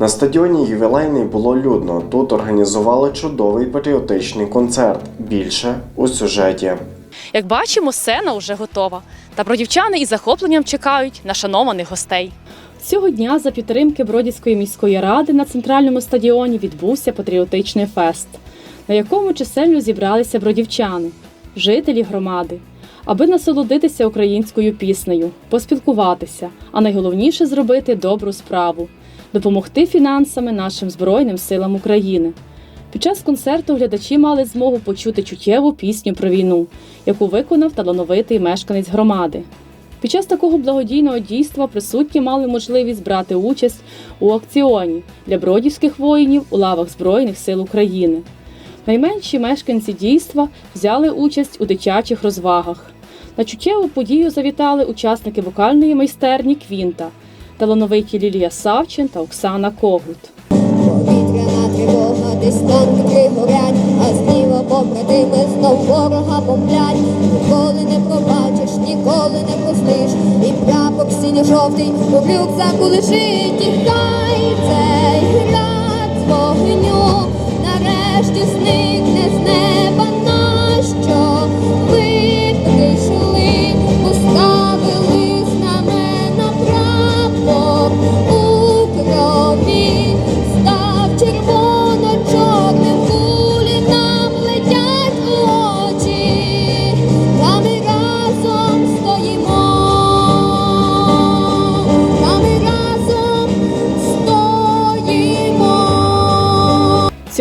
На стадіоні ювілейний було людно. Тут організували чудовий патріотичний концерт. Більше у сюжеті. Як бачимо, сцена вже готова. Та бродівчани із захопленням чекають на шанованих гостей. Цього дня за підтримки Бродівської міської ради на центральному стадіоні відбувся патріотичний фест, на якому чисельно зібралися бродівчани, жителі громади, аби насолодитися українською піснею, поспілкуватися, а найголовніше зробити добру справу допомогти фінансами нашим Збройним силам України. Під час концерту глядачі мали змогу почути чуттєву пісню про війну, яку виконав талановитий мешканець громади. Під час такого благодійного дійства присутні мали можливість брати участь у акціоні для бродівських воїнів у лавах Збройних сил України. Найменші мешканці дійства взяли участь у дитячих розвагах. На чуттєву подію завітали учасники вокальної майстерні Квінта, талановиті Лілія Савчин та Оксана Когут. Повітряна тривога, десь танки горять, а зліва побратими знов ворога бомблять. Ніколи не пробачиш, ніколи не простиш. І прапор синьо-жовтий у рюкзаку лежить. І хай цей град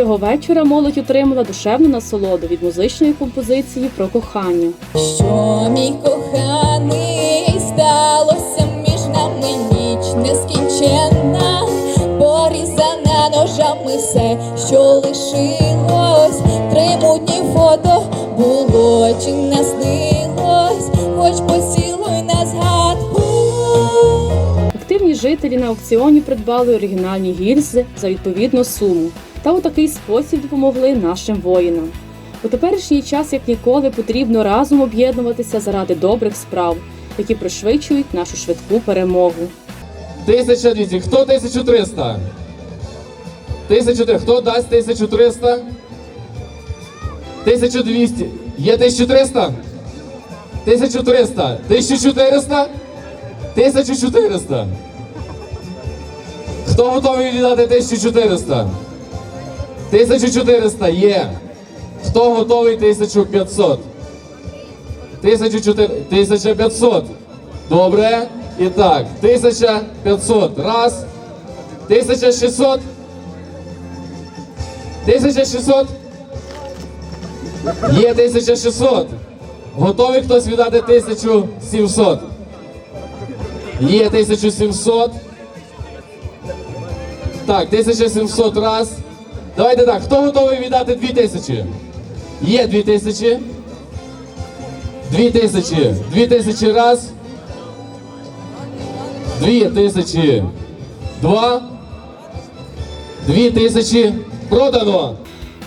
Цього вечора молодь отримала душевну насолоду від музичної композиції про кохання. Що мій коханий сталося між нами ніч нескінченна, порізана ножами все, що лишилось, три мутні фото було чи не снилось, хоч поцілуй на згадку. Активні жителі на аукціоні придбали оригінальні гільзи за відповідну суму та у такий спосіб допомогли нашим воїнам. У теперішній час, як ніколи, потрібно разом об'єднуватися заради добрих справ, які пришвидшують нашу швидку перемогу. 1200. Хто 1300? 1300. Хто дасть 1300? 1200. Є 1300? 1300. 1400? 1400. Хто готовий віддати 1400? 1400 є. Хто готовий 1500? 1400. 1500. Добре. І так, 1500. Раз. 1600. 1600. Є 1600. Готовий хтось віддати 1700. Є 1700. Так, 1700 раз. Давайте так. Хто готовий віддати 2000? Є 2000. 2000. 2000 раз. Дві тисячі. Два. Дві тисячі. Продано.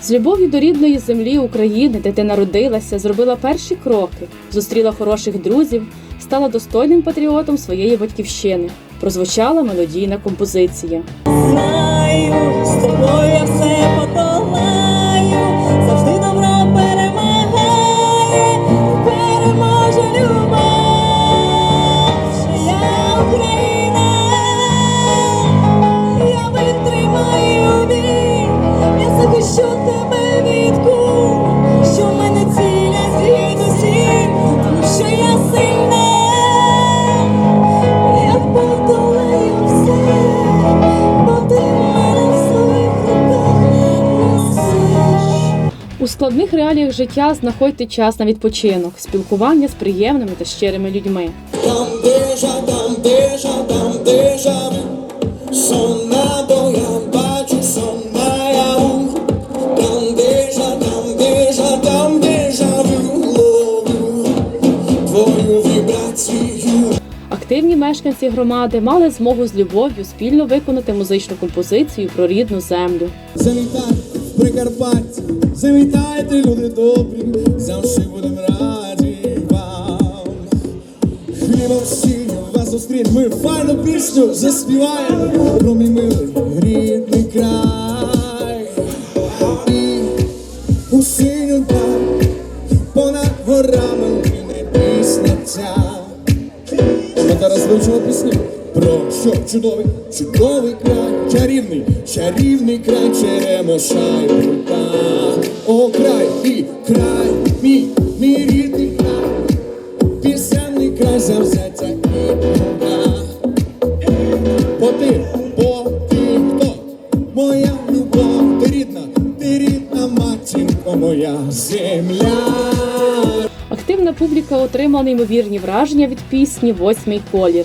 З любов'ю до рідної землі України, де ти народилася, зробила перші кроки, зустріла хороших друзів, стала достойним патріотом своєї батьківщини. Прозвучала мелодійна композиція. Знаю, з тобою я все подолаю, складних реаліях життя знаходьте час на відпочинок, спілкування з приємними та щирими людьми. Активні мешканці громади мали змогу з любов'ю спільно виконати музичну композицію про рідну землю. Завітайте в Прикарпаття, завітайте, люди добрі, завжди будемо раді вам. Хлібом сіллю вас зустрінемо, ми файну пісню заспіваємо про мій милий рідний край. І у синю даль понад горами лине пісня ця. Ми зараз вивчимо пісню про що чудовий, чудовий край, чарівний, чарівний край черемоша прута. О, край і край, мій, мій рідний край, пісенний край завзяття і прута. Бо ти, бо ти хто? Моя любов, ти рідна, ти рідна матінко моя земля. Активна публіка отримала неймовірні враження від пісні Восьмий колір.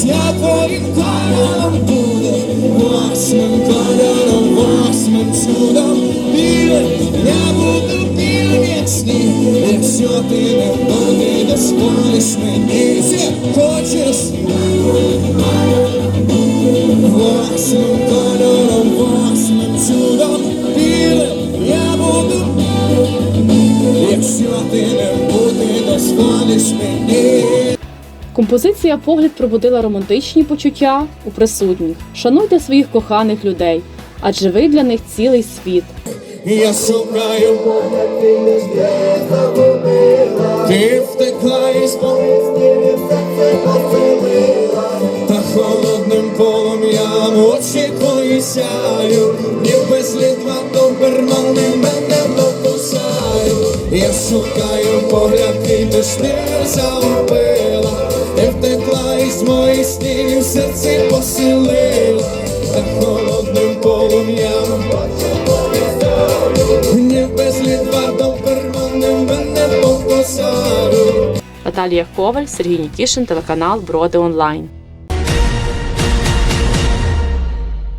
Твоїм кольором буду, восьмим кольором, восьмим чудом білим, я буду білим, як сніг, якщо ти не буде, дозволиш мені. Всі Хочеш, восьмим кольором, восьмим чудом білим, я буду Якщо ти не буде, дозволиш мені. Композиція Погляд пробудила романтичні почуття у присутніх. Шануйте своїх коханих людей, адже ви для них цілий світ. Я шукаю Ти втекла із помістів Та холодним полум'ям очі твої сяю Ніби слідва добермани мене покусають Я шукаю погляд, ти не загубила Ти втекла із моїх снів, серце поселила Та холодним полум'ям не безлід варто перманем мене покосару. Наталія Коваль, Сергій Нікішин, телеканал Броди Онлайн.